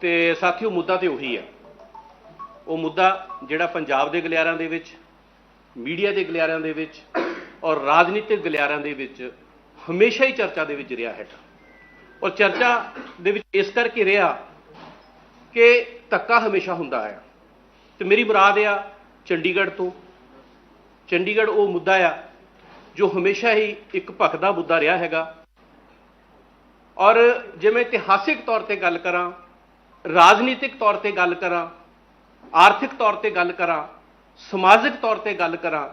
ਤੇ ਸਾਥੀਓ ਮੁੱਦਾ ਤੇ ਉਹੀ ਹੈ ਉਹ ਮੁੱਦਾ ਜਿਹੜਾ ਪੰਜਾਬ ਦੇ ਗਲਿਆਰਾਂ ਦੇ ਵਿੱਚ, ਮੀਡੀਆ ਦੇ ਗਲਿਆਰਾਂ ਦੇ ਵਿੱਚ ਔਰ ਰਾਜਨੀਤਿਕ ਗਲਿਆਰਾਂ ਦੇ ਵਿੱਚ ਹਮੇਸ਼ਾ ਹੀ ਚਰਚਾ ਦੇ ਵਿੱਚ ਰਿਹਾ ਹੈਗਾ। ਔਰ ਚਰਚਾ ਦੇ ਵਿੱਚ ਇਸ ਕਰਕੇ ਰਿਹਾ ਕਿ ਧੱਕਾ ਹਮੇਸ਼ਾ ਹੁੰਦਾ ਹੈ ਤੇ ਮੇਰੀ ਮੁਰਾਦ ਆ ਚੰਡੀਗੜ੍ਹ ਤੋਂ। ਚੰਡੀਗੜ੍ਹ ਉਹ ਮੁੱਦਾ ਆ ਜੋ ਹਮੇਸ਼ਾ ਹੀ ਇੱਕ ਭਖਦਾ ਮੁੱਦਾ ਰਿਹਾ ਹੈਗਾ। ਔਰ ਜੇ ਮੈਂ ਇਤਿਹਾਸਿਕ ਤੌਰ ਤੇ ਗੱਲ ਕਰਾਂ ਰਾਜਨੀਤਿਕ ਤੌਰ ਤੇ ਗੱਲ ਕਰਾਂ, ਆਰਥਿਕ ਤੌਰ ਤੇ ਗੱਲ ਕਰਾਂ, ਸਮਾਜਿਕ ਤੌਰ ਤੇ ਗੱਲ ਕਰਾਂ,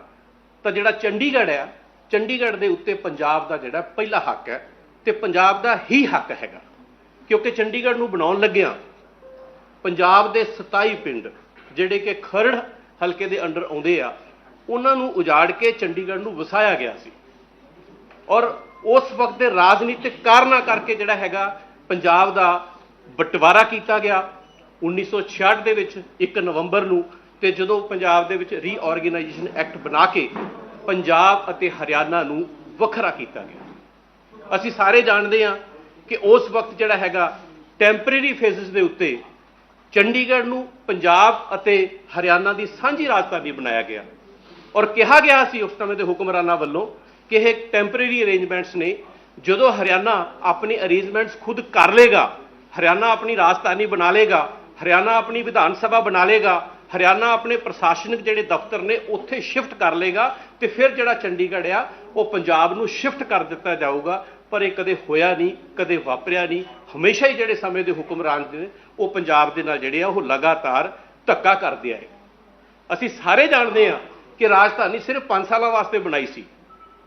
ਤਾਂ ਜਿਹੜਾ ਚੰਡੀਗੜ੍ਹ ਆ ਚੰਡੀਗੜ੍ਹ ਦੇ ਉੱਤੇ ਪੰਜਾਬ ਦਾ ਜਿਹੜਾ ਪਹਿਲਾ ਹੱਕ ਹੈ ਤੇ ਪੰਜਾਬ ਦਾ ਹੀ ਹੱਕ ਹੈਗਾ। ਕਿਉਂਕਿ ਚੰਡੀਗੜ੍ਹ ਨੂੰ ਬਣਾਉਣ ਲੱਗਿਆਂ ਪੰਜਾਬ ਦੇ 27 ਪਿੰਡ ਜਿਹੜੇ ਕਿ ਖਰੜ ਹਲਕੇ ਦੇ ਅੰਡਰ ਆਉਂਦੇ ਆ, ਉਹਨਾਂ ਨੂੰ ਉਜਾੜ ਕੇ ਚੰਡੀਗੜ੍ਹ ਨੂੰ ਵਸਾਇਆ ਗਿਆ ਸੀ। ਔਰ ਉਸ ਵਕਤ ਦੇ ਰਾਜਨੀਤਿਕ ਕਾਰਨਾਂ ਕਰਕੇ ਜਿਹੜਾ ਹੈਗਾ, ਪੰਜਾਬ ਦਾ ਬਟਵਾਰਾ ਕੀਤਾ ਗਿਆ 1966 ਦੇ ਵਿੱਚ 1 ਨਵੰਬਰ ਨੂੰ, ਤੇ ਜਦੋਂ ਪੰਜਾਬ ਦੇ ਵਿੱਚ ਰੀਆਰਗੇਨਾਈਜੇਸ਼ਨ ਐਕਟ ਬਣਾ ਕੇ ਪੰਜਾਬ ਅਤੇ ਹਰਿਆਣਾ ਨੂੰ ਵੱਖਰਾ ਕੀਤਾ ਗਿਆ। ਅਸੀਂ ਸਾਰੇ ਜਾਣਦੇ ਹਾਂ ਕਿ ਉਸ ਵਕਤ ਜਿਹੜਾ ਹੈਗਾ ਟੈਂਪਰੇਰੀ ਫੇਸਿਸ ਦੇ ਉੱਤੇ ਚੰਡੀਗੜ੍ਹ ਨੂੰ ਪੰਜਾਬ ਅਤੇ ਹਰਿਆਣਾ ਦੀ ਸਾਂਝੀ ਰਾਜਧਾਨੀ ਬਣਾਇਆ ਗਿਆ। ਔਰ ਕਿਹਾ ਗਿਆ ਸੀ ਉਸ ਸਮੇਂ ਦੇ ਹੁਕਮਰਾਨਾਂ ਵੱਲੋਂ ਕਿ ਇਹ ਟੈਂਪਰੇਰੀ ਅਰੇਂਜਮੈਂਟਸ ਨੇ, ਜਦੋਂ ਹਰਿਆਣਾ ਆਪਣੇ ਅਰੇਂਜਮੈਂਟਸ ਖੁਦ ਕਰ ਲੇਗਾ ਹਰਿਆਣਾ ਆਪਣੀ ਰਾਜਧਾਨੀ ਬਣਾ ਲੇਗਾ, ਹਰਿਆਣਾ ਆਪਣੀ ਵਿਧਾਨ ਸਭਾ ਬਣਾ ਲੇਗਾ, ਹਰਿਆਣਾ ਆਪਣੇ ਪ੍ਰਸ਼ਾਸਨਿਕ ਜਿਹੜੇ ਦਫ਼ਤਰ ਨੇ ਉੱਥੇ ਸ਼ਿਫਟ ਕਰ ਲੇਗਾ ਤੇ ਫਿਰ ਜਿਹੜਾ ਚੰਡੀਗੜ੍ਹ ਆ, ਉਹ ਪੰਜਾਬ ਨੂੰ ਸ਼ਿਫਟ ਕਰ ਦਿੱਤਾ ਜਾਊਗਾ, ਪਰ ਇਹ ਕਦੇ ਹੋਇਆ ਨਹੀਂ, ਕਦੇ ਵਾਪਰਿਆ ਨਹੀਂ, ਹਮੇਸ਼ਾ ਹੀ ਜਿਹੜੇ ਸਮੇਂ ਦੇ ਹੁਕਮਰਾਨ ਨੇ, ਉਹ ਪੰਜਾਬ ਦੇ ਨਾਲ ਜਿਹੜੇ ਆ, ਉਹ ਲਗਾਤਾਰ ਧੱਕਾ ਕਰਦੇ ਆਏ। ਅਸੀਂ ਸਾਰੇ ਜਾਣਦੇ ਹਾਂ ਕਿ ਰਾਜਧਾਨੀ ਸਿਰਫ 5 ਸਾਲਾਂ ਵਾਸਤੇ ਬਣਾਈ ਸੀ।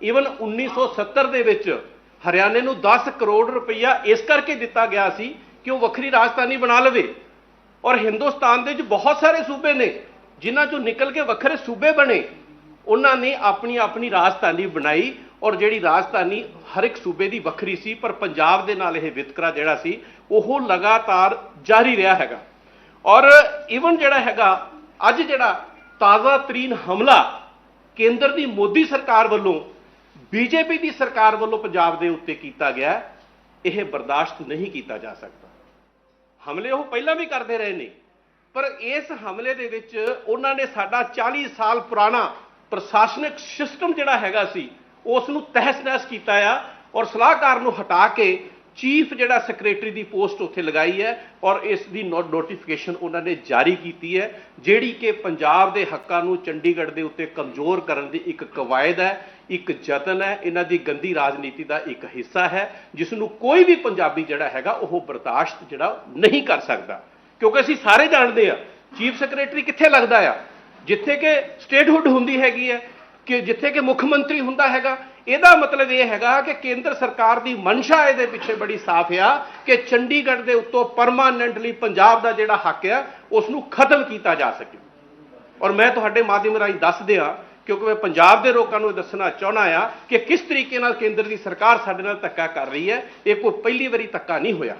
ਈਵਨ 1970 ਦੇ ਵਿੱਚ ਹਰਿਆਣੇ ਨੂੰ 10 ਕਰੋੜ ਰੁਪਈਆ ਇਸ ਕਰਕੇ ਦਿੱਤਾ ਗਿਆ ਸੀ ਕਿ ਉਹ ਵੱਖਰੀ ਰਾਜਧਾਨੀ ਬਣਾ ਲਵੇ? ਔਰ ਹਿੰਦੁਸਤਾਨ ਦੇ ਵਿੱਚ ਬਹੁਤ ਸਾਰੇ ਸੂਬੇ ਨੇ, ਜਿਨ੍ਹਾਂ ਚੋਂ ਨਿਕਲ ਕੇ ਵੱਖਰੇ ਸੂਬੇ ਬਣੇ, ਉਹਨਾਂ ਨੇ ਆਪਣੀ ਆਪਣੀ ਰਾਜਧਾਨੀ ਬਣਾਈ ਔਰ ਜਿਹੜੀ ਰਾਜਧਾਨੀ ਹਰ ਇੱਕ ਸੂਬੇ ਦੀ ਵੱਖਰੀ ਸੀ, ਪਰ ਪੰਜਾਬ ਦੇ ਨਾਲ ਇਹ ਵਿਤਕਰਾ ਜਿਹੜਾ ਸੀ, ਉਹ ਲਗਾਤਾਰ ਜਾਰੀ ਰਿਹਾ ਹੈਗਾ। ਔਰ ਇਵਨ ਜਿਹੜਾ ਹੈਗਾ, ਅੱਜ ਜਿਹੜਾ ਤਾਜ਼ਾ ਤਰੀਨ ਹਮਲਾ ਕੇਂਦਰ ਦੀ ਮੋਦੀ ਸਰਕਾਰ ਵੱਲੋਂ, ਬੀਜੇਪੀ ਦੀ ਸਰਕਾਰ ਵੱਲੋਂ ਪੰਜਾਬ ਦੇ ਉੱਤੇ ਕੀਤਾ ਗਿਆ, ਇਹ ਬਰਦਾਸ਼ਤ ਨਹੀਂ ਕੀਤਾ ਜਾ ਸਕਦਾ। ਹਮਲੇ ਉਹ ਪਹਿਲਾਂ ਵੀ ਕਰਦੇ ਰਹੇ ਨੇ। ਪਰ ਇਸ ਹਮਲੇ ਦੇ ਵਿੱਚ ਉਹਨਾਂ ਨੇ ਸਾਡਾ 40 ਸਾਲ ਪੁਰਾਣਾ ਪ੍ਰਸ਼ਾਸਨਿਕ ਸਿਸਟਮ ਜਿਹੜਾ ਹੈਗਾ ਸੀ ਉਸ ਨੂੰ ਤਹਿਸ-ਨਹਿਸ ਕੀਤਾ ਆ ਔਰ ਸਲਾਹਕਾਰ ਨੂੰ ਹਟਾ ਕੇ ਚੀਫ ਜਿਹੜਾ ਸੈਕਟਰੀ ਦੀ ਪੋਸਟ ਉੱਥੇ ਲਗਾਈ ਹੈ ਔਰ ਇਸ ਦੀ ਨੋਟੀਫਿਕੇਸ਼ਨ ਉਹਨਾਂ ਨੇ ਜਾਰੀ ਕੀਤੀ ਹੈ, ਜਿਹੜੀ ਕਿ ਪੰਜਾਬ ਦੇ ਹੱਕਾਂ ਨੂੰ ਚੰਡੀਗੜ੍ਹ ਦੇ ਉੱਤੇ ਕਮਜ਼ੋਰ ਕਰਨ ਦੀ ਇੱਕ ਕਵਾਇਦ ਹੈ। ਇੱਕ ਯਤਨ ਹੈ, ਇਹਨਾਂ ਦੀ ਗੰਦੀ ਰਾਜਨੀਤੀ ਦਾ ਇੱਕ ਹਿੱਸਾ ਹੈ ਜਿਸ ਨੂੰ ਕੋਈ ਵੀ ਪੰਜਾਬੀ ਜਿਹੜਾ ਹੈਗਾ, ਉਹ ਬਰਦਾਸ਼ਤ ਜਿਹੜਾ ਨਹੀਂ ਕਰ ਸਕਦਾ। ਕਿਉਂਕਿ ਅਸੀਂ ਸਾਰੇ ਜਾਣਦੇ ਆ ਚੀਫ ਸੈਕਟਰੀ ਕਿੱਥੇ ਲੱਗਦਾ ਆ? ਜਿੱਥੇ ਕਿ ਸਟੇਟਹੁੱਡ ਹੁੰਦੀ ਹੈਗੀ ਹੈ, ਕਿ ਜਿੱਥੇ ਕਿ ਮੁੱਖ ਮੰਤਰੀ ਹੁੰਦਾ ਹੈਗਾ। ਇਹਦਾ ਮਤਲਬ ਇਹ ਹੈਗਾ ਕਿ ਕੇਂਦਰ ਸਰਕਾਰ ਦੀ ਮਨਸ਼ਾ ਇਹਦੇ ਪਿੱਛੇ ਬੜੀ ਸਾਫ਼ ਆ ਕਿ ਚੰਡੀਗੜ੍ਹ ਦੇ ਉੱਤੋਂ ਪਰਮਾਨੈਂਟਲੀ ਪੰਜਾਬ ਦਾ ਜਿਹੜਾ ਹੱਕ ਆ ਉਸ ਨੂੰ ਖਤਮ ਕੀਤਾ ਜਾ ਸਕੇ। ਔਰ ਮੈਂ ਤੁਹਾਡੇ ਮਾਧਿਅਮ ਰਾਹੀਂ ਦੱਸ ਦਿਆਂ ਕਿਉਂਕਿ ਮੈਂ ਪੰਜਾਬ ਦੇ ਲੋਕਾਂ ਨੂੰ ਇਹ ਦੱਸਣਾ ਚਾਹਣਾ ਆ ਕਿ ਕਿਸ ਤਰੀਕੇ ਨਾਲ ਕੇਂਦਰ ਦੀ ਸਰਕਾਰ ਸਾਡੇ ਨਾਲ ਧੱਕਾ ਕਰ ਰਹੀ ਹੈ, ਇਹ ਕੋਈ ਪਹਿਲੀ ਵਾਰੀ ਧੱਕਾ ਨਹੀਂ ਹੋਇਆ।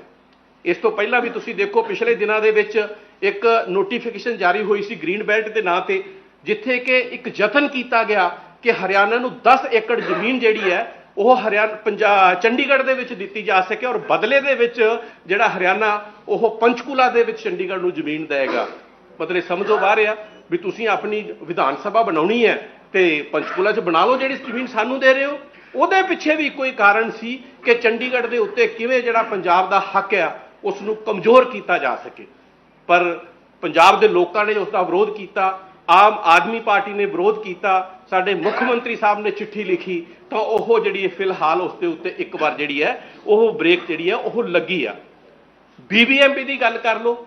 ਇਸ ਤੋਂ ਪਹਿਲਾਂ ਵੀ ਤੁਸੀਂ ਦੇਖੋ, ਪਿਛਲੇ ਦਿਨਾਂ ਦੇ ਵਿੱਚ ਇੱਕ ਨੋਟੀਫਿਕੇਸ਼ਨ ਜਾਰੀ ਹੋਈ ਸੀ ਗ੍ਰੀਨ ਬੈਲਟ ਦੇ ਨਾਂ ਤੇ, ਜਿੱਥੇ ਕਿ ਇੱਕ ਯਤਨ ਕੀਤਾ ਗਿਆ ਕਿ ਹਰਿਆਣਾ ਨੂੰ 10 ਏਕੜ ਜ਼ਮੀਨ ਜਿਹੜੀ ਹੈ, ਉਹ ਹਰਿਆਣਾ ਪੰਜਾਬ ਚੰਡੀਗੜ੍ਹ ਦੇ ਵਿੱਚ ਦਿੱਤੀ ਜਾ ਸਕੇ ਔਰ ਬਦਲੇ ਦੇ ਵਿੱਚ ਜਿਹੜਾ ਹਰਿਆਣਾ, ਉਹ ਪੰਚਕੂਲਾ ਦੇ ਵਿੱਚ ਚੰਡੀਗੜ੍ਹ ਨੂੰ ਜ਼ਮੀਨ ਦੇਗਾ ਮਤਲਬ ਸਮਝੋ ਬਾਹਰ ਆ ਵੀ ਤੁਸੀਂ ਆਪਣੀ ਵਿਧਾਨ ਸਭਾ ਬਣਾਉਣੀ ਹੈ ਤੇ ਪੰਚਕੂਲਾ 'ਚ ਬਣਾ ਲਓ ਜਿਹੜੀ ਜ਼ਮੀਨ ਸਾਨੂੰ ਦੇ ਰਹੇ ਹੋ। ਉਹਦੇ ਪਿੱਛੇ ਵੀ ਕੋਈ ਕਾਰਨ ਸੀ ਕਿ ਚੰਡੀਗੜ੍ਹ ਦੇ ਉੱਤੇ ਕਿਵੇਂ ਜਿਹੜਾ ਪੰਜਾਬ ਦਾ ਹੱਕ ਆ ਉਸ ਨੂੰ ਕਮਜ਼ੋਰ ਕੀਤਾ ਜਾ ਸਕੇ। ਪਰ ਪੰਜਾਬ ਦੇ ਲੋਕਾਂ ਨੇ ਉਸ ਦਾ ਵਿਰੋਧ ਕੀਤਾ, ਆਮ ਆਦਮੀ ਪਾਰਟੀ ਨੇ ਵਿਰੋਧ ਕੀਤਾ, ਸਾਡੇ ਮੁੱਖ ਮੰਤਰੀ ਸਾਹਿਬ ਨੇ ਚਿੱਠੀ ਲਿਖੀ, ਤਾਂ ਉਹ ਜਿਹੜੀ ਫਿਲਹਾਲ ਉਸ ਦੇ ਉੱਤੇ ਇੱਕ ਵਾਰ ਜਿਹੜੀ ਹੈ, ਉਹ ਬ੍ਰੇਕ ਜਿਹੜੀ ਹੈ, ਉਹ ਲੱਗੀ ਆ। ਬੀਬੀਐਮਪੀ ਦੀ ਗੱਲ ਕਰ ਲਓ,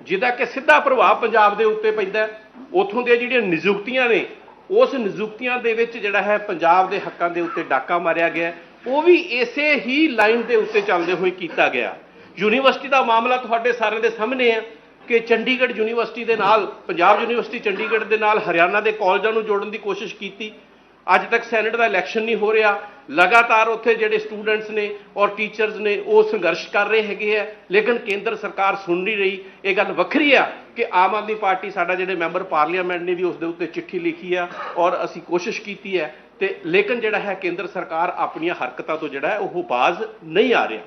ਜਿਹਦਾ ਕਿ ਸਿੱਧਾ ਪ੍ਰਭਾਵ ਪੰਜਾਬ ਦੇ ਉੱਤੇ ਪੈਂਦਾ ਹੈ। ਉੱਥੋਂ ਦੀਆਂ ਜਿਹੜੀਆਂ ਨਿਯੁਕਤੀਆਂ ਨੇ ਉਸ ਨਿਯੁਕਤੀਆਂ ਦੇ ਵਿੱਚ ਜਿਹੜਾ ਹੈ ਪੰਜਾਬ ਦੇ ਹੱਕਾਂ ਦੇ ਉੱਤੇ ਡਾਕਾ ਮਾਰਿਆ ਗਿਆ। ਉਹ ਵੀ ਇਸੇ ਹੀ ਲਾਈਨ ਦੇ ਉੱਤੇ ਚੱਲਦੇ ਹੋਏ ਕੀਤਾ ਗਿਆ। ਯੂਨੀਵਰਸਿਟੀ ਦਾ ਮਾਮਲਾ ਤੁਹਾਡੇ ਸਾਰਿਆਂ ਦੇ ਸਾਹਮਣੇ ਹੈ ਕਿ ਚੰਡੀਗੜ੍ਹ ਯੂਨੀਵਰਸਿਟੀ ਦੇ ਨਾਲ, ਪੰਜਾਬ ਯੂਨੀਵਰਸਿਟੀ ਚੰਡੀਗੜ੍ਹ ਦੇ ਨਾਲ ਹਰਿਆਣਾ ਦੇ ਕਾਲਜਾਂ ਨੂੰ ਜੋੜਨ ਦੀ ਕੋਸ਼ਿਸ਼ ਕੀਤੀ। ਅੱਜ ਤੱਕ ਸੈਨੇਟ ਦਾ ਇਲੈਕਸ਼ਨ ਨਹੀਂ ਹੋ ਰਿਹਾ। ਲਗਾਤਾਰ ਉੱਥੇ ਜਿਹੜੇ ਸਟੂਡੈਂਟਸ ਨੇ ਔਰ ਟੀਚਰਸ ਨੇ ਉਹ ਸੰਘਰਸ਼ ਕਰ ਰਹੇ ਹੈਗੇ ਆ ਲੇਕਿਨ ਕੇਂਦਰ ਸਰਕਾਰ ਸੁਣ ਨਹੀਂ ਰਹੀ। ਇਹ ਗੱਲ ਵੱਖਰੀ ਆ ਕਿ ਆਮ ਆਦਮੀ ਪਾਰਟੀ ਸਾਡਾ ਜਿਹੜੇ ਮੈਂਬਰ ਪਾਰਲੀਮੈਂਟ ਨੇ ਵੀ ਉਸ ਦੇ ਉੱਤੇ ਚਿੱਠੀ ਲਿਖੀ ਆ ਔਰ ਅਸੀਂ ਕੋਸ਼ਿਸ਼ ਕੀਤੀ ਹੈ ਤੇ ਲੇਕਿਨ ਜਿਹੜਾ ਹੈ ਕੇਂਦਰ ਸਰਕਾਰ ਆਪਣੀਆਂ ਹਰਕਤਾਂ ਤੋਂ ਜਿਹੜਾ ਹੈ ਉਹ ਬਾਜ਼ ਨਹੀਂ ਆ ਰਿਹਾ।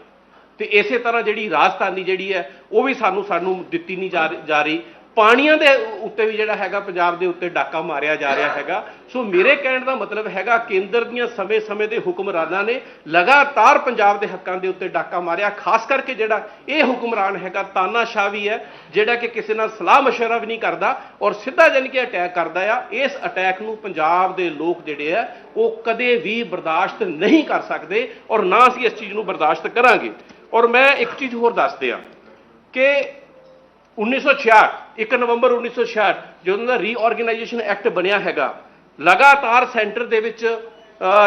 ਤੇ ਇਸੇ ਤਰ੍ਹਾਂ ਜਿਹੜੀ ਰਾਜਧਾਨੀ ਜਿਹੜੀ ਹੈ, ਉਹ ਵੀ ਸਾਨੂੰ ਸਾਨੂੰ ਦਿੱਤੀ ਨਹੀਂ ਜਾ ਜਾ ਰਹੀ। ਪਾਣੀਆਂ ਦੇ ਉੱਤੇ ਵੀ ਜਿਹੜਾ ਹੈਗਾ ਪੰਜਾਬ ਦੇ ਉੱਤੇ ਡਾਕਾ ਮਾਰਿਆ ਜਾ ਰਿਹਾ ਹੈਗਾ ਸੋ ਮੇਰੇ ਕਹਿਣ ਦਾ ਮਤਲਬ ਹੈਗਾ ਕੇਂਦਰ ਦੀਆਂ ਸਮੇਂ-ਸਮੇਂ ਦੇ ਹੁਕਮਰਾਨਾਂ ਨੇ ਲਗਾਤਾਰ ਪੰਜਾਬ ਦੇ ਹੱਕਾਂ ਦੇ ਉੱਤੇ ਡਾਕਾ ਮਾਰਿਆ ਖਾਸ ਕਰਕੇ ਜਿਹੜਾ ਇਹ ਹੁਕਮਰਾਨ ਹੈਗਾ ਤਾਨਾਸ਼ਾਹ ਵੀ ਹੈ ਜਿਹੜਾ ਕਿ ਕਿਸੇ ਨਾਲ ਸਲਾਹ مشورہ ਵੀ ਨਹੀਂ ਕਰਦਾ ਔਰ ਸਿੱਧਾ ਜਾਣੀ ਕਿ ਅਟੈਕ ਕਰਦਾ ਆ ਇਸ ਅਟੈਕ ਨੂੰ ਪੰਜਾਬ ਦੇ ਲੋਕ ਜਿਹੜੇ ਆ ਉਹ ਕਦੇ ਵੀ ਬਰਦਾਸ਼ਤ ਨਹੀਂ ਕਰ ਸਕਦੇ ਔਰ ਨਾ ਅਸੀਂ ਇਸ ਚੀਜ਼ ਨੂੰ ਬਰਦਾਸ਼ਤ ਕਰਾਂਗੇ ਔਰ ਮੈਂ ਇੱਕ ਚੀਜ਼ ਹੋਰ ਦੱਸ ਦਿਆਂ ਕਿ 1966 1 ਨਵੰਬਰ 1966 ਜਦੋਂ ਦਾ ਰੀਆਰਗੇਨਾਈਜੇਸ਼ਨ ਐਕਟ ਬਣਿਆ ਹੈਗਾ, ਲਗਾਤਾਰ ਸੈਂਟਰ ਦੇ ਵਿੱਚ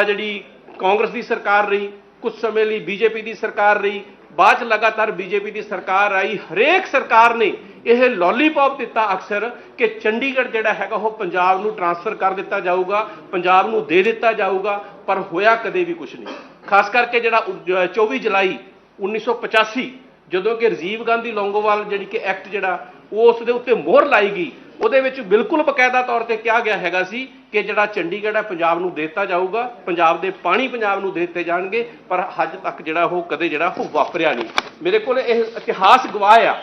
ਜਿਹੜੀ ਕਾਂਗਰਸ ਦੀ ਸਰਕਾਰ ਰਹੀ ਕੁਝ ਸਮੇਂ ਲਈ ਬੀਜੇਪੀ ਦੀ ਸਰਕਾਰ ਰਹੀ, ਬਾਅਦ ਚ ਲਗਾਤਾਰ ਬੀਜੇਪੀ ਦੀ ਸਰਕਾਰ ਆਈ, ਹਰੇਕ ਸਰਕਾਰ ਨੇ ਇਹ ਲੋਲੀਪੌਪ ਦਿੱਤਾ ਅਕਸਰ ਕਿ ਚੰਡੀਗੜ੍ਹ ਜਿਹੜਾ ਹੈਗਾ ਉਹ ਪੰਜਾਬ ਨੂੰ ਟਰਾਂਸਫਰ ਕਰ ਦਿੱਤਾ ਜਾਊਗਾ, ਪੰਜਾਬ ਨੂੰ ਦੇ ਦਿੱਤਾ ਜਾਊਗਾ, ਪਰ ਹੋਇਆ ਕਦੇ ਵੀ ਕੁਝ ਨਹੀਂ। ਖਾਸ ਕਰਕੇ ਜਿਹੜਾ ਉ- 24 ਜੁਲਾਈ 1985 ਜਦੋਂ ਕਿ ਰਾਜੀਵ ਗਾਂਧੀ ਲੌਂਗੋਵਾਲ ਜਿਹੜੀ ਕਿ ਐਕਟ ਜਿਹੜਾ, ਉਹ ਉਸ ਦੇ ਉੱਤੇ ਮੋਹਰ ਲਾਈ ਗਈ। ਉਹਦੇ ਵਿੱਚ ਬਿਲਕੁਲ ਬਕਾਇਦਾ ਤੌਰ ਤੇ ਕਿਹਾ ਗਿਆ ਹੈਗਾ ਸੀ ਕਿ ਜਿਹੜਾ ਚੰਡੀਗੜ੍ਹ ਹੈ, ਪੰਜਾਬ ਨੂੰ ਦਿੱਤਾ ਜਾਊਗਾ, ਪੰਜਾਬ ਦੇ ਪਾਣੀ ਪੰਜਾਬ ਨੂੰ ਦੇ ਦਿੱਤੇ ਜਾਣਗੇ, ਪਰ ਹੱਜ ਤੱਕ ਜਿਹੜਾ ਉਹ ਕਦੇ ਜਿਹੜਾ ਉਹ ਵਾਪਰਿਆ ਨਹੀਂ। ਮੇਰੇ ਕੋਲ ਇਹ ਇਤਿਹਾਸ ਗਵਾਹ ਆ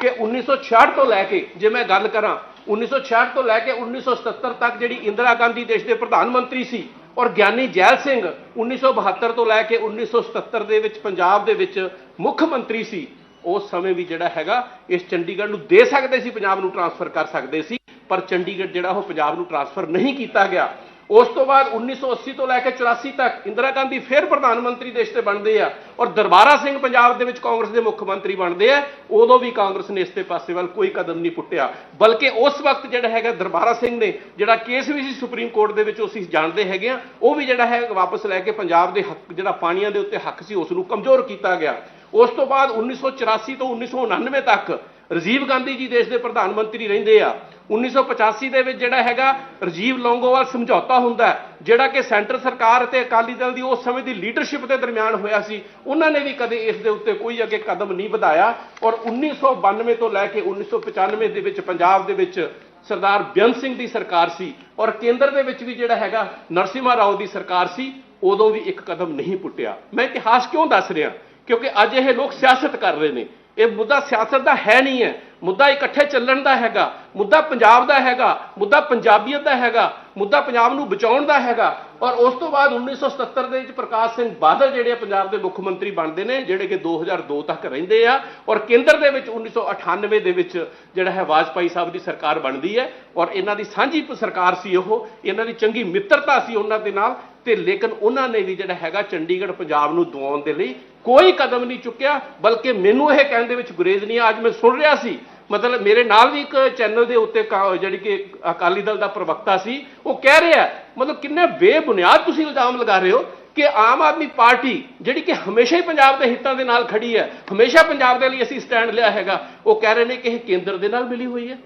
ਕਿ 1966 ਤੋਂ ਲੈ ਕੇ, ਜੇ ਮੈਂ ਗੱਲ ਕਰਾਂ 1966 ਤੋਂ ਲੈ ਕੇ 1977 ਤੱਕ ਜਿਹੜੀ ਇੰਦਰਾ ਗਾਂਧੀ ਦੇਸ਼ ਦੇ ਪ੍ਰਧਾਨ ਮੰਤਰੀ ਸੀ ਔਰ ਗਿਆਨੀ ਜੈਲ ਸਿੰਘ 1972 ਤੋਂ ਲੈ ਕੇ 1977 ਦੇ ਵਿੱਚ ਪੰਜਾਬ ਦੇ ਵਿੱਚ ਮੁੱਖ ਮੰਤਰੀ ਸੀ। ਉਸ ਸਮੇਂ ਵੀ ਜਿਹੜਾ ਹੈਗਾ, ਇਸ ਚੰਡੀਗੜ੍ਹ ਨੂੰ ਦੇ ਸਕਦੇ ਸੀ, ਪੰਜਾਬ ਨੂੰ ਟਰਾਂਸਫਰ ਕਰ ਸਕਦੇ ਸੀ, ਪਰ ਚੰਡੀਗੜ੍ਹ ਜਿਹੜਾ ਉਹ ਪੰਜਾਬ ਨੂੰ ਟਰਾਂਸਫਰ ਨਹੀਂ ਕੀਤਾ ਗਿਆ। ਉਸ ਤੋਂ ਬਾਅਦ 1980 ਤੋਂ ਲੈ ਕੇ 84 ਤੱਕ ਇੰਦਰਾ ਗਾਂਧੀ ਫਿਰ ਪ੍ਰਧਾਨ ਮੰਤਰੀ ਦੇਸ਼ ਤੇ ਬਣਦੇ ਆ ਔਰ ਦਰਬਾਰਾ ਸਿੰਘ ਪੰਜਾਬ ਦੇ ਵਿੱਚ ਕਾਂਗਰਸ ਦੇ ਮੁੱਖ ਮੰਤਰੀ ਬਣਦੇ ਆ, ਉਦੋਂ ਵੀ ਕਾਂਗਰਸ ਨੇ ਇਸ ਤੇ ਪਾਸੇ ਵੱਲ ਕੋਈ ਕਦਮ ਨਹੀਂ ਪੁੱਟਿਆ। ਬਲਕਿ ਉਸ ਵਕਤ ਜਿਹੜਾ ਹੈਗਾ ਦਰਬਾਰਾ ਸਿੰਘ ਨੇ, ਜਿਹੜਾ ਕੇਸ ਵੀ ਸੀ ਸੁਪਰੀਮ ਕੋਰਟ ਦੇ ਵਿੱਚ ਅਸੀਂ ਜਾਣਦੇ ਹੈਗੇ ਆ, ਉਹ ਵੀ ਜਿਹੜਾ ਹੈ ਵਾਪਸ ਲੈ ਕੇ ਪੰਜਾਬ ਦੇ ਹੱਕ, ਜਿਹੜਾ ਪਾਣੀਆਂ ਦੇ ਉੱਤੇ ਹੱਕ ਸੀ ਉਸ ਨੂੰ ਕਮਜ਼ੋਰ ਕੀਤਾ ਗਿਆ। ਉਸ ਤੋਂ ਬਾਅਦ 1984 ਤੋਂ 1999 ਤੱਕ ਰਾਜੀਵ ਗਾਂਧੀ ਜੀ ਦੇਸ਼ ਦੇ ਪ੍ਰਧਾਨ ਮੰਤਰੀ ਰਹਿੰਦੇ ਆ। 1985 ਦੇ ਵਿੱਚ ਜਿਹੜਾ ਹੈਗਾ, ਰਾਜੀਵ ਲੌਂਗੋਵਾਲ ਸਮਝੌਤਾ ਹੁੰਦਾ ਜਿਹੜਾ ਕਿ ਸੈਂਟਰ ਸਰਕਾਰ ਅਤੇ ਅਕਾਲੀ ਦਲ ਦੀ ਉਸ ਸਮੇਂ ਦੀ ਲੀਡਰਸ਼ਿਪ ਦੇ ਦਰਮਿਆਨ ਹੋਇਆ ਸੀ। ਉਹਨਾਂ ਨੇ ਵੀ ਕਦੇ ਇਸ ਦੇ ਉੱਤੇ ਕੋਈ ਅੱਗੇ ਕਦਮ ਨਹੀਂ ਵਧਾਇਆ। ਔਰ 1992 ਤੋਂ ਲੈ ਕੇ 1995 ਦੇ ਵਿੱਚ ਪੰਜਾਬ ਦੇ ਵਿੱਚ ਸਰਦਾਰ ਬੇਅੰਤ ਸਿੰਘ ਦੀ ਸਰਕਾਰ ਸੀ। ਔਰ ਕੇਂਦਰ ਦੇ ਵਿੱਚ ਵੀ ਜਿਹੜਾ ਹੈਗਾ ਨਰਸਿਮਾ ਰਾਓ ਦੀ ਸਰਕਾਰ ਸੀ, ਉਦੋਂ ਵੀ ਇੱਕ ਕਦਮ ਨਹੀਂ ਪੁੱਟਿਆ। ਮੈਂ ਇਤਿਹਾਸ ਕਿਉਂ ਦੱਸ ਰਿਹਾ? ਕਿਉਂਕਿ ਅੱਜ ਇਹ ਲੋਕ ਸਿਆਸਤ ਕਰ ਰਹੇ ਨੇ। ਇਹ ਮੁੱਦਾ ਸਿਆਸਤ ਦਾ ਹੈ ਨਹੀਂ ਹੈ। ਮੁੱਦਾ ਇਕੱਠੇ ਚੱਲਣ ਦਾ ਹੈਗਾ, ਮੁੱਦਾ ਪੰਜਾਬ ਦਾ ਹੈਗਾ, ਮੁੱਦਾ ਪੰਜਾਬੀਅਤ ਦਾ ਹੈਗਾ। ਮੁੱਦਾ ਪੰਜਾਬ ਨੂੰ ਬਚਾਉਣ ਦਾ ਹੈਗਾ। ਔਰ ਉਸ ਤੋਂ ਬਾਅਦ 1977 ਦੇ ਵਿੱਚ ਪ੍ਰਕਾਸ਼ ਸਿੰਘ ਬਾਦਲ ਜਿਹੜੇ ਆ ਪੰਜਾਬ ਦੇ ਮੁੱਖ ਮੰਤਰੀ ਬਣਦੇ ਨੇ, ਜਿਹੜੇ ਕਿ 2002 ਤੱਕ ਰਹਿੰਦੇ ਆ। ਔਰ ਕੇਂਦਰ ਦੇ ਵਿੱਚ 1998 ਦੇ ਵਿੱਚ ਜਿਹੜਾ ਹੈ ਵਾਜਪਾਈ ਸਾਹਿਬ ਦੀ ਸਰਕਾਰ ਬਣਦੀ ਹੈ। ਔਰ ਇਹਨਾਂ ਦੀ ਸਾਂਝੀ ਸਰਕਾਰ ਸੀ ਉਹ। ਇਹਨਾਂ ਦੀ ਚੰਗੀ ਮਿੱਤਰਤਾ ਸੀ ਉਹਨਾਂ ਦੇ ਨਾਲ। ਤੇ ਲੇਕਿਨ ਉਹਨਾਂ ਨੇ ਵੀ ਜਿਹੜਾ ਹੈਗਾ ਚੰਡੀਗੜ੍ਹ ਪੰਜਾਬ ਨੂੰ ਦਵਾਉਣ ਦੇ ਲਈ ਕੋਈ ਕਦਮ ਨਹੀਂ ਚੁੱਕਿਆ। ਬਲਕਿ ਮੈਨੂੰ ਇਹ ਕਹਿਣ ਦੇ ਵਿੱਚ ਗੁਰੇਜ਼ ਨਹੀਂ ਹੈ। ਅੱਜ ਮੈਂ ਸੁਣ ਰਿਹਾ ਸੀ ਮਤਲਬ ਮੇਰੇ ਨਾਲ ਵੀ ਇੱਕ ਚੈਨਲ ਦੇ ਉੱਤੇ ਕਾ- ਜਿਹੜੀ ਕਿ ਅਕਾਲੀ ਦਲ ਦਾ ਪ੍ਰਵਕਤਾ ਸੀ ਉਹ ਕਹਿ ਰਿਹਾ ਹੈ, ਮਤਲਬ ਕਿੰਨੇ ਬੇਬੁਨਿਆਦ ਤੁਸੀਂ ਇਲਜ਼ਾਮ ਲਗਾ ਰਹੇ ਹੋ ਕਿ ਆਮ ਆਦਮੀ ਪਾਰਟੀ ਜਿਹੜੀ ਕਿ ਹਮੇਸ਼ਾ ਹੀ ਪੰਜਾਬ ਦੇ ਹਿੱਤਾਂ ਦੇ ਨਾਲ ਖੜੀ ਹੈ ਹਮੇਸ਼ਾ ਪੰਜਾਬ ਦੇ ਲਈ ਅਸੀਂ ਸਟੈਂਡ ਲਿਆ ਹੈਗਾ ਉਹ ਕਹਿ ਰਹੇ ਨੇ ਕਿ ਇਹ ਕੇਂਦਰ ਦੇ ਨਾਲ ਮਿਲੀ ਹੋਈ ਹੈ।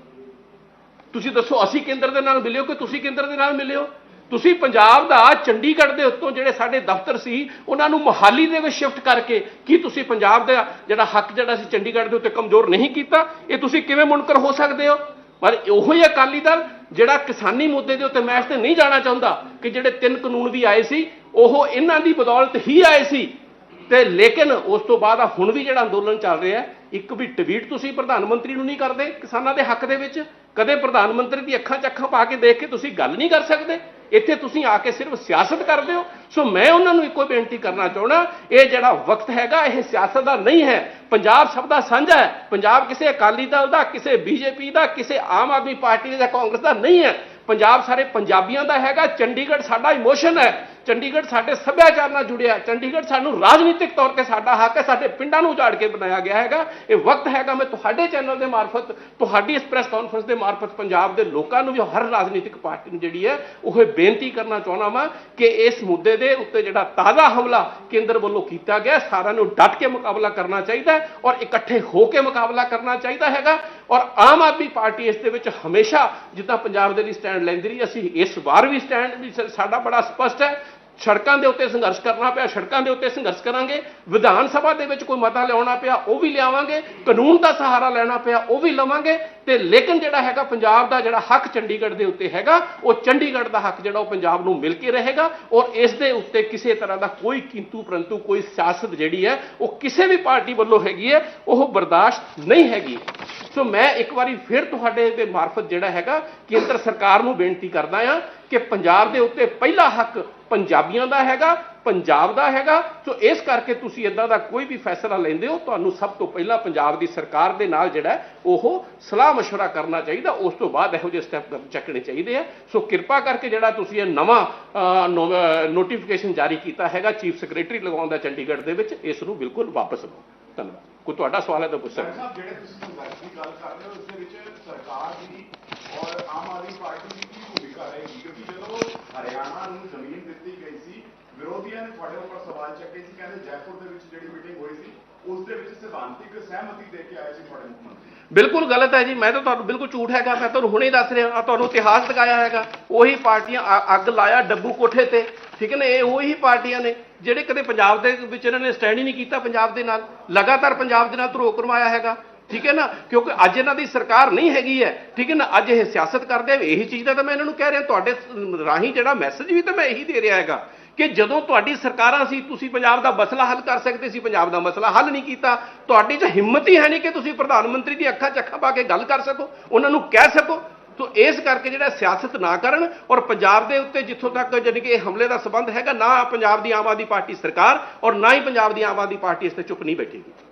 ਤੁਸੀਂ ਦੱਸੋ ਅਸੀਂ ਕੇਂਦਰ ਦੇ ਨਾਲ ਮਿਲਿਓ ਕਿ ਤੁਸੀਂ ਕੇਂਦਰ ਦੇ ਨਾਲ ਮਿਲਿਓ ਤੁਸੀਂ ਪੰਜਾਬ ਦਾ ਚੰਡੀਗੜ੍ਹ ਦੇ ਉੱਤੋਂ ਜਿਹੜੇ ਸਾਡੇ ਦਫ਼ਤਰ ਸੀ, ਉਹਨਾਂ ਨੂੰ ਮੁਹਾਲੀ ਦੇ ਵਿੱਚ ਸ਼ਿਫਟ ਕਰਕੇ ਕੀ ਤੁਸੀਂ ਪੰਜਾਬ ਦਾ ਜਿਹੜਾ ਹੱਕ ਜਿਹੜਾ ਸੀ ਚੰਡੀਗੜ੍ਹ ਦੇ ਉੱਤੇ ਕਮਜ਼ੋਰ ਨਹੀਂ ਕੀਤਾ? ਇਹ ਤੁਸੀਂ ਕਿਵੇਂ ਮੁਨਕਰ ਹੋ ਸਕਦੇ ਹੋ? ਪਰ ਉਹੋ ਹੀ ਅਕਾਲੀ ਦਲ ਜਿਹੜਾ ਕਿਸਾਨੀ ਮੁੱਦੇ ਦੇ ਉੱਤੇ ਮੈਚ ਤੇ ਨਹੀਂ ਜਾਣਾ ਚਾਹੁੰਦਾ ਕਿ ਜਿਹੜੇ ਤਿੰਨ ਕਾਨੂੰਨ ਵੀ ਆਏ ਸੀ, ਉਹ ਇਹਨਾਂ ਦੀ ਬਦੌਲਤ ਹੀ ਆਏ ਸੀ। ਤੇ ਲੇਕਿਨ ਉਸ ਤੋਂ ਬਾਅਦ ਆ ਹੁਣ ਵੀ ਜਿਹੜਾ ਅੰਦੋਲਨ ਚੱਲ ਰਿਹਾ ਇੱਕ ਵੀ ਟਵੀਟ ਤੁਸੀਂ ਪ੍ਰਧਾਨ ਮੰਤਰੀ ਨੂੰ ਨਹੀਂ ਕਰਦੇ ਕਿਸਾਨਾਂ ਦੇ ਹੱਕ ਦੇ ਵਿੱਚ। ਕਦੇ ਪ੍ਰਧਾਨ ਮੰਤਰੀ ਦੀ ਅੱਖਾਂ 'ਚ ਅੱਖਾਂ ਪਾ ਕੇ ਦੇਖ ਕੇ ਤੁਸੀਂ ਗੱਲ ਨਹੀਂ ਕਰ ਸਕਦੇ। ਇੱਥੇ ਤੁਸੀਂ ਆ ਕੇ ਸਿਰਫ ਸਿਆਸਤ ਕਰਦੇ ਹੋ। ਸੋ ਮੈਂ ਉਹਨਾਂ ਨੂੰ ਇੱਕੋ ਬੇਨਤੀ ਕਰਨਾ ਚਾਹਣਾ ਇਹ ਜਿਹੜਾ ਵਕਤ ਹੈਗਾ, ਇਹ ਸਿਆਸਤ ਦਾ ਨਹੀਂ ਹੈ। ਪੰਜਾਬ ਸਭ ਦਾ ਸਾਂਝਾ ਹੈ। ਪੰਜਾਬ ਕਿਸੇ ਅਕਾਲੀ ਦਲ ਦਾ, ਕਿਸੇ ਬੀਜੇਪੀ ਦਾ, ਕਿਸੇ ਆਮ ਆਦਮੀ ਪਾਰਟੀ ਦਾ, ਕਾਂਗਰਸ ਦਾ ਨਹੀਂ ਹੈ। ਪੰਜਾਬ ਸਾਰੇ ਪੰਜਾਬੀਆਂ ਦਾ ਹੈਗਾ। ਚੰਡੀਗੜ੍ਹ ਸਾਡਾ ਇਮੋਸ਼ਨ ਹੈ। ਚੰਡੀਗੜ੍ਹ ਸਾਡੇ ਸੱਭਿਆਚਾਰ ਨਾਲ ਜੁੜਿਆ ਚੰਡੀਗੜ੍ਹ ਸਾਨੂੰ ਰਾਜਨੀਤਿਕ ਤੌਰ ਤੇ ਸਾਡਾ ਹੱਕ ਹੈ, ਸਾਡੇ ਪਿੰਡਾਂ ਨੂੰ ਉਜਾੜ ਕੇ ਬਣਾਇਆ ਗਿਆ ਹੈਗਾ। ਇਹ ਵਕਤ ਹੈਗਾ, ਮੈਂ ਤੁਹਾਡੇ ਚੈਨਲ ਦੇ ਮਾਰਫਤ, ਤੁਹਾਡੀ ਇਸ ਪ੍ਰੈਸ ਕਾਨਫਰੰਸ ਦੇ ਮਾਰਫਤ ਪੰਜਾਬ ਦੇ ਲੋਕਾਂ ਨੂੰ ਵੀ ਹਰ ਰਾਜਨੀਤਿਕ ਪਾਰਟੀ ਨੂੰ ਜਿਹੜੀ ਹੈ, ਉਹ ਬੇਨਤੀ ਕਰਨਾ ਚਾਹੁੰਦਾ ਵਾਂ ਕਿ ਇਸ ਮੁੱਦੇ ਦੇ ਉੱਤੇ ਜਿਹੜਾ ਤਾਜ਼ਾ ਹਮਲਾ ਕੇਂਦਰ ਵੱਲੋਂ ਕੀਤਾ ਗਿਆ, ਸਾਰਿਆਂ ਨੂੰ ਡਟ ਕੇ ਮੁਕਾਬਲਾ ਕਰਨਾ ਚਾਹੀਦਾ ਔਰ ਇਕੱਠੇ ਹੋ ਕੇ ਮੁਕਾਬਲਾ ਕਰਨਾ ਚਾਹੀਦਾ ਹੈਗਾ। ਔਰ ਆਮ ਆਦਮੀ ਪਾਰਟੀ ਇਸ ਦੇ ਵਿੱਚ ਹਮੇਸ਼ਾ ਜਿੱਦਾਂ ਪੰਜਾਬ ਦੇ ਲਈ ਸਟੈਂਡ ਲੈਂਦੀ ਰਹੀ, ਅਸੀਂ ਇਸ ਵਾਰ ਵੀ ਸਟੈਂਡ ਸਾਡਾ ਬੜਾ ਸਪਸ਼ਟ ਹੈ ਸੜਕਾਂ ਦੇ ਉੱਤੇ ਸੰਘਰਸ਼ ਕਰਨਾ ਪਿਆ, ਸੜਕਾਂ ਦੇ ਉੱਤੇ ਸੰਘਰਸ਼ ਕਰਾਂਗੇ, ਵਿਧਾਨ ਸਭਾ ਦੇ ਵਿੱਚ ਕੋਈ ਮਤਾ ਲਿਆਉਣਾ ਪਿਆ, ਉਹ ਵੀ ਲਿਆਵਾਂਗੇ, ਕਾਨੂੰਨ ਦਾ ਸਹਾਰਾ ਲੈਣਾ ਪਿਆ, ਉਹ ਵੀ ਲਵਾਂਗੇ, ਤੇ ਲੇਕਿਨ ਜਿਹੜਾ ਹੈਗਾ ਪੰਜਾਬ ਦਾ ਜਿਹੜਾ ਹੱਕ ਚੰਡੀਗੜ੍ਹ ਦੇ ਉੱਤੇ ਹੈਗਾ, ਉਹ ਚੰਡੀਗੜ੍ਹ ਦਾ ਹੱਕ ਜਿਹੜਾ ਉਹ ਪੰਜਾਬ ਨੂੰ ਮਿਲ ਕੇ ਰਹੇਗਾ, ਔਰ ਇਸ ਦੇ ਉੱਤੇ ਕਿਸੇ ਤਰ੍ਹਾਂ ਦਾ ਕੋਈ ਕਿੰਤੂ ਪਰੰਤੂ ਕੋਈ ਸਿਆਸਤ ਜਿਹੜੀ ਹੈ, ਉਹ ਕਿਸੇ ਵੀ ਪਾਰਟੀ ਵੱਲੋਂ ਹੈਗੀ ਹੈ, ਉਹ ਬਰਦਾਸ਼ਤ ਨਹੀਂ ਹੈਗੀ। ਸੋ ਮੈਂ ਇੱਕ ਵਾਰੀ ਫਿਰ ਤੁਹਾਡੇ ਦੇ ਮਾਰਫਤ ਜਿਹੜਾ ਹੈਗਾ, ਕੇਂਦਰ ਸਰਕਾਰ ਨੂੰ ਬੇਨਤੀ ਕਰਦਾ ਆ ਕਿ ਪੰਜਾਬ ਦੇ ਉੱਤੇ ਪਹਿਲਾ ਹੱਕ ਪੰਜਾਬੀਆਂ ਦਾ ਹੈਗਾ ਪੰਜਾਬ ਦਾ ਹੈਗਾ ਸੋ ਇਸ ਕਰਕੇ ਤੁਸੀਂ ਇਦਾਂ ਦਾ ਕੋਈ ਵੀ ਫੈਸਲਾ ਲੈਂਦੇ ਹੋ ਤੁਹਾਨੂੰ ਸਭ ਤੋਂ ਪਹਿਲਾਂ ਪੰਜਾਬ ਦੀ ਸਰਕਾਰ ਦੇ ਨਾਲ ਜਿਹੜਾ ਹੈ, ਉਹ ਸਲਾਹ مشورہ ਕਰਨਾ ਚਾਹੀਦਾ ਉਸ ਤੋਂ ਬਾਅਦ ਇਹੋ ਜਿਹੇ ਸਟੈਪ ਚੱਕਣੇ ਚਾਹੀਦੇ ਆ ਸੋ ਕਿਰਪਾ ਕਰਕੇ ਜਿਹੜਾ ਤੁਸੀਂ ਇਹ ਨਵਾਂ ਨੋਟੀਫਿਕੇਸ਼ਨ ਜਾਰੀ ਕੀਤਾ ਹੈਗਾ ਚੀਫ ਸੈਕਟਰੀ ਲਗਾਉਣ ਦਾ ਚੰਡੀਗੜ੍ਹ ਦੇ ਵਿੱਚ ਇਸ ਨੂੰ ਬਿਲਕੁਲ ਵਾਪਸ ਲਓ ਧੰਨਵਾਦ ਕੋਈ ਤੁਹਾਡਾ ਸਵਾਲ ਹੈ ਤਾਂ ਪੁੱਛ ਸਕਦੇ ਹੋ। ਸਾਹਿਬ ਜਿਹੜੇ ਤੁਸੀਂ ਸੰਘਰਸ਼ ਦੀ ਗੱਲ ਕਰ ਰਹੇ ਹੋ ਉਸ ਦੇ ਵਿੱਚ ਸਰਕਾਰ ਦੀ ਔਰ ਆਮ ਆਦਮੀ ਪਾਰਟੀ ਦੀ ਕੀ ਭੂਮਿਕਾ ਰਹੇਗੀ ਕਿਉਂਕਿ ਜਦੋਂ ਹਰਿਆਣਾ ਨੂੰ ਜ਼ਮੀਨ ਦਿੱਤੀ ਗਈ ਸੀ। ਵਿਰੋਧੀਆਂ ਨੇ ਤੁਹਾਡੇ ਉੱਪਰ ਸਵਾਲ ਚੱਕੇ ਸੀ, ਕਹਿੰਦੇ ਜੈਪੁਰ ਦੇ ਵਿੱਚ ਜਿਹੜੀ ਮੀਟਿੰਗ ਹੋਈ ਸੀ, ਉਸ ਦੇ ਵਿੱਚ ਸਿਧਾਂਤਿਕ ਸਹਿਮਤੀ ਦੇ ਕੇ ਆਏ ਸੀ ਤੁਹਾਡੇ ਮੁੱਖ ਮੰਤਰੀ। ਬਿਲਕੁਲ ਗਲਤ ਹੈ ਜੀ, ਮੈਂ ਤਾਂ ਤੁਹਾਨੂੰ ਬਿਲਕੁਲ ਝੂਠ ਹੈਗਾ, ਮੈਂ ਤੁਹਾਨੂੰ ਹੁਣੇ ਦੱਸ ਰਿਹਾ ਤੁਹਾਨੂੰ ਇਤਿਹਾਸ ਦਿਖਾਇਆ ਹੈਗਾ। ਉਹੀ ਪਾਰਟੀਆਂ ਅੱਗ ਲਾਇਆ ਡੱਬੂ ਕੋਠੇ ਤੇ, ਠੀਕ ਹੈ ਨਾ, ਇਹ ਉਹੀ ਪਾਰਟੀਆਂ ਨੇ, ਜਿਹੜੇ ਕਦੇ ਪੰਜਾਬ ਦੇ ਵਿੱਚ ਇਹਨਾਂ ਨੇ ਸਟੈਂਡ ਹੀ ਨਹੀਂ ਕੀਤਾ ਪੰਜਾਬ ਦੇ ਨਾਲ, ਲਗਾਤਾਰ ਪੰਜਾਬ ਦੇ ਨਾਲ ਧਰੋ ਕਰਵਾਇਆ ਹੈਗਾ। ਠੀਕ ਹੈ ਨਾ? ਕਿਉਂਕਿ ਅੱਜ ਇਹਨਾਂ ਦੀ ਸਰਕਾਰ ਨਹੀਂ ਹੈਗੀ ਹੈ। ਠੀਕ ਹੈ ਨਾ? ਅੱਜ ਇਹ ਸਿਆਸਤ ਕਰਦੇ ਆ ਇਹੀ ਚੀਜ਼ ਦਾ ਤਾਂ ਮੈਂ ਇਹਨਾਂ ਨੂੰ ਕਹਿ ਰਿਹਾ, ਤੁਹਾਡੇ ਰਾਹੀਂ ਜਿਹੜਾ ਮੈਸੇਜ ਵੀ ਤਾਂ ਮੈਂ ਇਹੀ ਦੇ ਰਿਹਾ ਹੈਗਾ ਕਿ ਜਦੋਂ ਤੁਹਾਡੀ ਸਰਕਾਰਾਂ ਸੀ, ਤੁਸੀਂ ਪੰਜਾਬ ਦਾ ਮਸਲਾ ਹੱਲ ਕਰ ਸਕਦੇ ਸੀ, ਪੰਜਾਬ ਦਾ ਮਸਲਾ ਹੱਲ ਨਹੀਂ ਕੀਤਾ। ਤੁਹਾਡੀ 'ਚ ਹਿੰਮਤ ਹੀ ਹੈ ਨਹੀਂ ਕਿ ਤੁਸੀਂ ਪ੍ਰਧਾਨ ਮੰਤਰੀ ਦੀ ਅੱਖਾਂ 'ਚ ਅੱਖਾਂ ਪਾ ਕੇ ਗੱਲ ਕਰ ਸਕੋ, ਉਹਨਾਂ ਨੂੰ ਕਹਿ ਸਕੋ। ਸੋ ਇਸ ਕਰਕੇ ਜਿਹੜਾ ਸਿਆਸਤ ਨਾ ਕਰਨ ਔਰ ਪੰਜਾਬ ਦੇ ਉੱਤੇ ਜਿੱਥੋਂ ਤੱਕ ਜਾਣੀ ਕਿ ਇਹ ਹਮਲੇ ਦਾ ਸਬੰਧ ਹੈਗਾ, ਨਾ ਪੰਜਾਬ ਦੀ ਆਮ ਆਦਮੀ ਪਾਰਟੀ ਸਰਕਾਰ ਔਰ ਨਾ ਹੀ ਪੰਜਾਬ ਦੀ ਆਮ ਆਦਮੀ ਪਾਰਟੀ ਇਸ ਤੇ ਚੁੱਪ ਨਹੀਂ ਬੈਠੇਗੀ।